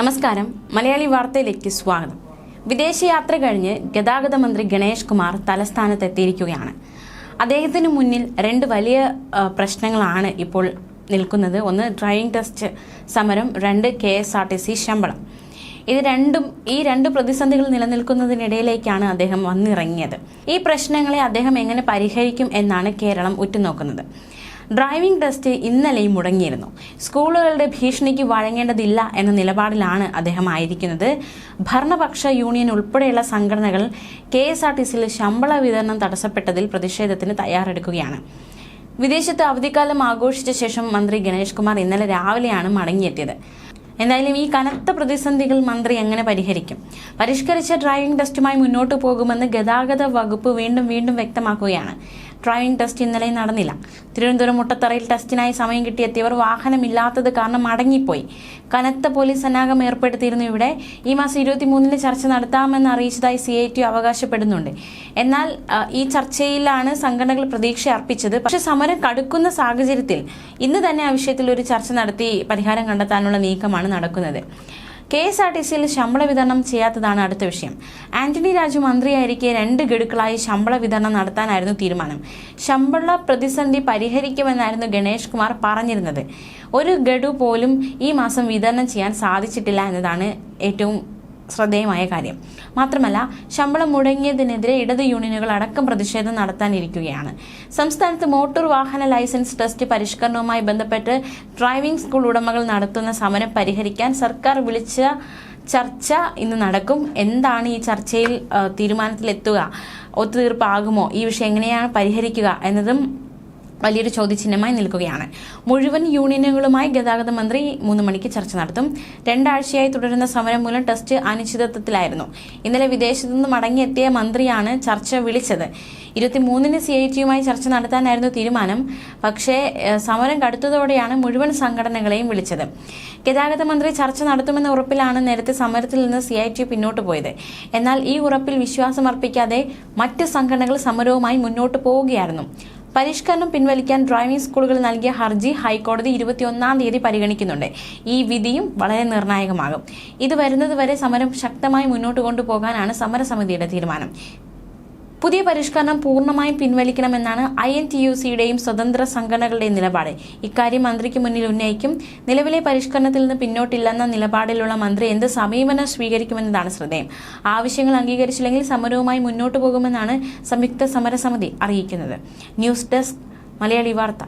നമസ്കാരം. മലയാളി വാർത്തയിലേക്ക് സ്വാഗതം. വിദേശയാത്ര കഴിഞ്ഞ് ഗതാഗത മന്ത്രി ഗണേഷ് കുമാർ തലസ്ഥാനത്ത് എത്തിയിരിക്കുകയാണ് അദ്ദേഹത്തിന് മുന്നിൽ രണ്ട് വലിയ പ്രശ്നങ്ങളാണ് ഇപ്പോൾ നിൽക്കുന്നത്. ഒന്ന് ഡ്രൈവിംഗ് ടെസ്റ്റ് സമരം. രണ്ട് K S R T C ശമ്പളം. ഇത് രണ്ടും ഈ രണ്ട് പ്രതിസന്ധികൾ നിലനിൽക്കുന്നതിനിടയിലേക്കാണ് അദ്ദേഹം വന്നിറങ്ങിയത്. ഈ പ്രശ്നങ്ങളെ അദ്ദേഹം എങ്ങനെ പരിഹരിക്കും എന്നാണ് കേരളം ഉറ്റുനോക്കുന്നത്. ഡ്രൈവിംഗ് ടെസ്റ്റ് ഇന്നലെയും മുടങ്ങിയിരുന്നു. സ്കൂളുകളുടെ ഭീഷണിക്ക് വഴങ്ങേണ്ടതില്ല എന്ന നിലപാടിലാണ് അദ്ദേഹം ആയിരിക്കുന്നത്. ഭരണപക്ഷ യൂണിയൻ ഉൾപ്പെടെയുള്ള സംഘടനകൾ കെ എസ് ആർ ടി സിയിൽ ശമ്പള വിതരണം തടസ്സപ്പെട്ടതിൽ പ്രതിഷേധത്തിന് തയ്യാറെടുക്കുകയാണ്. വിദേശത്ത് അവധിക്കാലം ആഘോഷിച്ച ശേഷം മന്ത്രി ഗണേഷ് കുമാർ ഇന്നലെ രാവിലെയാണ് മടങ്ങിയെത്തിയത്. എന്തായാലും ഈ കനത്ത പ്രതിസന്ധികൾ മന്ത്രി എങ്ങനെ പരിഹരിക്കും? പരിഷ്കരിച്ച ഡ്രൈവിംഗ് ടെസ്റ്റുമായി മുന്നോട്ട് പോകുമെന്ന് ഗതാഗത വകുപ്പ് വീണ്ടും വീണ്ടും വ്യക്തമാക്കുകയാണ്. ഡ്രൈവിംഗ് ടെസ്റ്റ് ഇന്നലെ നടന്നില്ല. തിരുവനന്തപുരം മുട്ടത്തറയിൽ ടെസ്റ്റിനായി സമയം കിട്ടിയെത്തിയവർ വാഹനമില്ലാത്തത് കാരണം മടങ്ങിപ്പോയി. കനത്ത പോലീസ് സന്നാഹം ഏർപ്പെടുത്തിയിരുന്നു ഇവിടെ. ഈ മാസം ഇരുപത്തി മൂന്നിന് ചർച്ച നടത്താമെന്ന് അറിയിച്ചതായി സി ഐ ടി അവകാശപ്പെടുന്നുണ്ട്. എന്നാൽ ഈ ചർച്ചയിലാണ് സംഘടനകൾ പ്രതീക്ഷ അർപ്പിച്ചത്. പക്ഷേ സമരം കടുക്കുന്ന സാഹചര്യത്തിൽ ഇന്ന് തന്നെ ആ വിഷയത്തിൽ ഒരു ചർച്ച നടത്തി പരിഹാരം കണ്ടെത്താനുള്ള നീക്കമാണ് നടക്കുന്നത്. കെ എസ് ആർ ടി സിയിൽ ശമ്പള വിതരണം ചെയ്യാത്തതാണ് അടുത്ത വിഷയം. ആന്റണി രാജു മന്ത്രിയായിരിക്കെ രണ്ട് ഗഡുക്കളായി ശമ്പള വിതരണം നടത്താനായിരുന്നു തീരുമാനം. ശമ്പള പ്രതിസന്ധി പരിഹരിക്കുമെന്നായിരുന്നു ഗണേഷ് കുമാർ പറഞ്ഞിരുന്നത്. ഒരു ഗഡു പോലും ഈ മാസം വിതരണം ചെയ്യാൻ സാധിച്ചിട്ടില്ല എന്നതാണ് ഏറ്റവും ശ്രദ്ധേയമായ കാര്യം. മാത്രമല്ല ശമ്പളം മുടങ്ങിയതിനെതിരെ ഇടത് യൂണിയനുകൾ അടക്കം പ്രതിഷേധം നടത്താനിരിക്കുകയാണ്. സംസ്ഥാനത്ത് മോട്ടോർ വാഹന ലൈസൻസ് ടെസ്റ്റ് പരിഷ്കരണവുമായി ബന്ധപ്പെട്ട് ഡ്രൈവിംഗ് സ്കൂൾ ഉടമകൾ നടത്തുന്ന സമരം പരിഹരിക്കാൻ സർക്കാർ വിളിച്ച ചർച്ച ഇന്ന് നടക്കും. എന്താണ് ഈ ചർച്ചയിൽ തീരുമാനത്തിലെത്തുക? ഒത്തുതീർപ്പാകുമോ? ഈ വിഷയം എങ്ങനെയാണ് പരിഹരിക്കുക എന്നതും വലിയൊരു ചോദ്യചിഹ്നമായി നിൽക്കുകയാണ്. മുഴുവൻ യൂണിയനുകളുമായി ഗതാഗത മന്ത്രി മൂന്ന് മണിക്ക് ചർച്ച നടത്തും. രണ്ടാഴ്ചയായി തുടരുന്ന സമരം മൂലം ടെസ്റ്റ് അനിശ്ചിതത്വത്തിലായിരുന്നു. ഇന്നലെ വിദേശത്തു നിന്ന് മടങ്ങിയെത്തിയ മന്ത്രിയാണ് ചർച്ച വിളിച്ചത്. ഇരുപത്തിമൂന്നിന് സി ഐ ടിയുമായി ചർച്ച നടത്താനായിരുന്നു തീരുമാനം. പക്ഷേ സമരം കടുത്തതോടെയാണ് മുഴുവൻ സംഘടനകളെയും വിളിച്ചത്. ഗതാഗത മന്ത്രി ചർച്ച നടത്തുമെന്ന ഉറപ്പിലാണ് നേരത്തെ സമരത്തിൽ നിന്ന് സി ഐ ടി പിന്നോട്ട് പോയത്. എന്നാൽ ഈ ഉറപ്പിൽ വിശ്വാസമർപ്പിക്കാതെ മറ്റ് സംഘടനകൾ സമരവുമായി മുന്നോട്ട് പോവുകയായിരുന്നു. പരിഷ്കരണം പിൻവലിക്കാൻ ഡ്രൈവിംഗ് സ്കൂളുകൾ നൽകിയ ഹർജി ഹൈക്കോടതി ഇരുപത്തിയൊന്നാം തീയതി പരിഗണിക്കുന്നുണ്ട്. ഈ വിധിയും വളരെ നിർണായകമാകും. ഇത് വരുന്നതുവരെ സമരം ശക്തമായി മുന്നോട്ട് കൊണ്ടുപോകാനാണ് സമരസമിതിയുടെ തീരുമാനം. പുതിയ പരിഷ്കരണം പൂർണമായും പിൻവലിക്കണമെന്നാണ് ഐ എൻ ടി യു സിയുടെയും സ്വതന്ത്ര സംഘടനകളുടെയും നിലപാട്. ഇക്കാര്യം മന്ത്രിക്ക് മുന്നിൽ ഉന്നയിക്കും. നിലവിലെ പരിഷ്കരണത്തിൽ നിന്ന് പിന്നോട്ടില്ലെന്ന നിലപാടിലുള്ള മന്ത്രി എന്ത് സമീപനം സ്വീകരിക്കുമെന്നതാണ് ശ്രദ്ധേയം. ആവശ്യങ്ങൾ അംഗീകരിച്ചില്ലെങ്കിൽ സമരവുമായി മുന്നോട്ടു പോകുമെന്നാണ് സംയുക്ത സമരസമിതി അറിയിക്കുന്നത്. ന്യൂസ് ഡെസ്ക് മലയാളി വാർത്ത.